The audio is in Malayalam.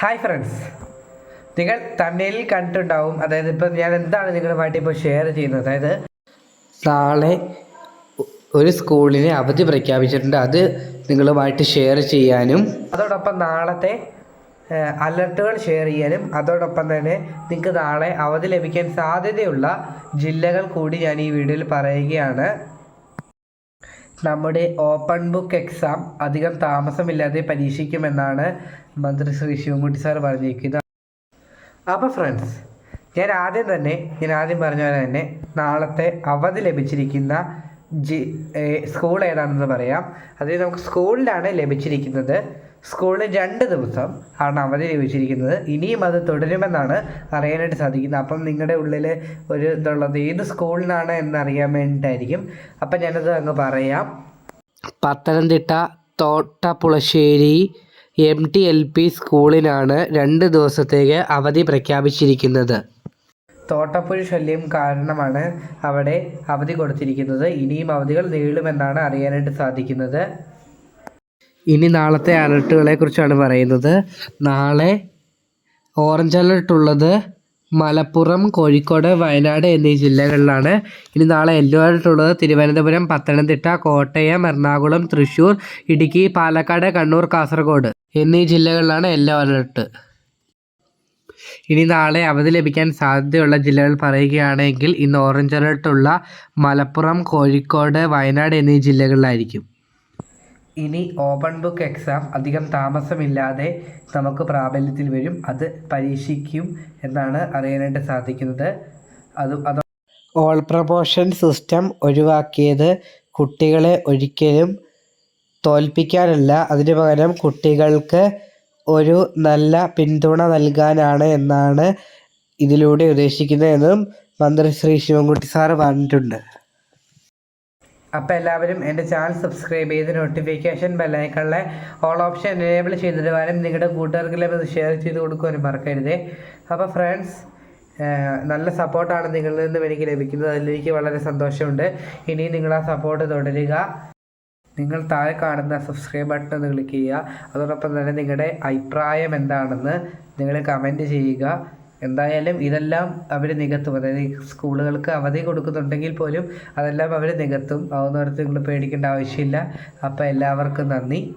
ഹായ് ഫ്രണ്ട്സ് നിങ്ങൾ തമിഴിൽ കണ്ടിട്ടുണ്ടാവും. അതായത് ഇപ്പം ഞാൻ എന്താണ് നിങ്ങളുമായിട്ട് ഇപ്പോൾ ഷെയർ ചെയ്യുന്നത്? അതായത് നാളെ ഒരു സ്കൂളിനെ അവധി പ്രഖ്യാപിച്ചിട്ടുണ്ട്. അത് നിങ്ങളുമായിട്ട് ഷെയർ ചെയ്യാനും അതോടൊപ്പം നാളത്തെ അലർട്ടുകൾ ഷെയർ ചെയ്യാനും അതോടൊപ്പം തന്നെ നിങ്ങൾക്ക് നാളെ അവധി ലഭിക്കാൻ സാധ്യതയുള്ള ജില്ലകൾ കൂടി ഞാൻ ഈ വീഡിയോയിൽ പറയുകയാണ്. നമ്മുടെ ഓപ്പൺ ബുക്ക് എക്സാം അധികം താമസമില്ലാതെ പരീക്ഷിക്കുമെന്നാണ് മന്ത്രി ശ്രീ ശിവൻകുട്ടി സാർ പറഞ്ഞിരിക്കുന്നത്. അപ്പോൾ ഫ്രണ്ട്സ് ഞാൻ ആദ്യം തന്നെ ഞാൻ ആദ്യം പറഞ്ഞ പോലെ തന്നെ നാളത്തെ അവധി ലഭിച്ചിരിക്കുന്ന ജി സ്കൂൾ ഏതാണെന്ന് പറയാം. അതിൽ നമുക്ക് സ്കൂളിലാണ് ലഭിച്ചിരിക്കുന്നത്. സ്കൂളിന് രണ്ട് ദിവസം ആണ് അവധി ലഭിച്ചിരിക്കുന്നത്. ഇനിയും അത് തുടരുമെന്നാണ് അറിയാനായിട്ട് സാധിക്കുന്നത്. അപ്പം നിങ്ങളുടെ ഉള്ളിൽ ഒരു ഇതുള്ളത് ഏത് സ്കൂളിനാണ് എന്നറിയാൻ വേണ്ടിയിട്ടായിരിക്കും. അപ്പം ഞാനത് അങ്ങ് പറയാം. Pathanamthitta Thottappulassery M T L P സ്കൂളിനാണ് രണ്ട് ദിവസത്തേക്ക് അവധി പ്രഖ്യാപിച്ചിരിക്കുന്നത്. തോട്ടപ്പുഴ ശല്യം കാരണമാണ് അവിടെ അവധി കൊടുത്തിരിക്കുന്നത്. ഇനിയും അവധികൾ നീളുമെന്നാണ് അറിയാനായിട്ട് സാധിക്കുന്നത്. ഇനി നാളത്തെ അലർട്ടുകളെ കുറിച്ചാണ് പറയുന്നത്. നാളെ ഓറഞ്ച് അലർട്ട് ഉള്ളത് മലപ്പുറം കോഴിക്കോട് വയനാട് എന്നീ ജില്ലകളിലാണ്. ഇനി നാളെ യെല്ലോ അലർട്ട് ഉള്ളത് തിരുവനന്തപുരം പത്തനംതിട്ട കോട്ടയം എറണാകുളം തൃശ്ശൂർ ഇടുക്കി പാലക്കാട് കണ്ണൂർ കാസർഗോഡ് എന്നീ ജില്ലകളിലാണ് യെല്ലോ അലർട്ട്. ഇനി നാളെ അവധി ലഭിക്കാൻ സാധ്യതയുള്ള ജില്ലകൾ പറയുകയാണെങ്കിൽ ഇന്ന് ഓറഞ്ച് അലർട്ടുള്ള മലപ്പുറം കോഴിക്കോട് വയനാട് എന്നീ ജില്ലകളിലായിരിക്കും. ഇനി ഓപ്പൺ ബുക്ക് എക്സാം അധികം താമസമില്ലാതെ നമുക്ക് പ്രാബല്യത്തിൽ വരും. അത് പരീക്ഷിക്കും എന്നാണ് അറിയാനായിട്ട് സാധിക്കുന്നത്. അത് അത് ഓൾ പ്രൊമോഷൻ സിസ്റ്റം ഒഴിവാക്കിയത് കുട്ടികളെ ഒരിക്കലും തോൽപ്പിക്കാനല്ല. അതിനു പകരം കുട്ടികൾക്ക് ഒരു നല്ല പിന്തുണ നൽകാനാണ് എന്നാണ് ഇതിലൂടെ ഉദ്ദേശിക്കുന്നതെന്നും മന്ത്രി ശ്രീ ശിവൻകുട്ടി സാറ് പറഞ്ഞിട്ടുണ്ട്. അപ്പോൾ എല്ലാവരും എന്റെ ചാനൽ സബ്സ്ക്രൈബ് ചെയ്ത് നോട്ടിഫിക്കേഷൻ ബെല്ലൈക്കളിലെ ഓൾ ഓപ്ഷൻ എനേബിൾ ചെയ്തിടുവാനും നിങ്ങളുടെ കൂട്ടുകാർക്കെല്ലാം ഇത് ഷെയർ ചെയ്ത് കൊടുക്കുവാനും മറക്കരുത്. അപ്പോൾ ഫ്രണ്ട്സ് നല്ല സപ്പോർട്ടാണ് നിങ്ങളിൽ നിന്നും എനിക്ക് ലഭിക്കുന്നത്. അതിലെനിക്ക് വളരെ സന്തോഷമുണ്ട്. ഇനിയും നിങ്ങൾ ആ സപ്പോർട്ട് തുടരുക. നിങ്ങൾ താഴെ കാണുന്ന സബ്സ്ക്രൈബ് ബട്ടൺ ഒന്ന് ക്ലിക്ക് ചെയ്യുക. അതോടൊപ്പം തന്നെ നിങ്ങളുടെ അഭിപ്രായം എന്താണെന്ന് നിങ്ങൾ കമന്റ് ചെയ്യുക. എന്തായാലും ഇതെല്ലാം അവർ നികത്തും. അതായത് സ്കൂളുകൾക്ക് അവധി കൊടുക്കുന്നുണ്ടെങ്കിൽ പോലും അതെല്ലാം അവർ നികത്തും. അതൊന്നും നിങ്ങൾ പേടിക്കേണ്ട ആവശ്യമില്ല. അപ്പോൾ എല്ലാവർക്കും നന്ദി.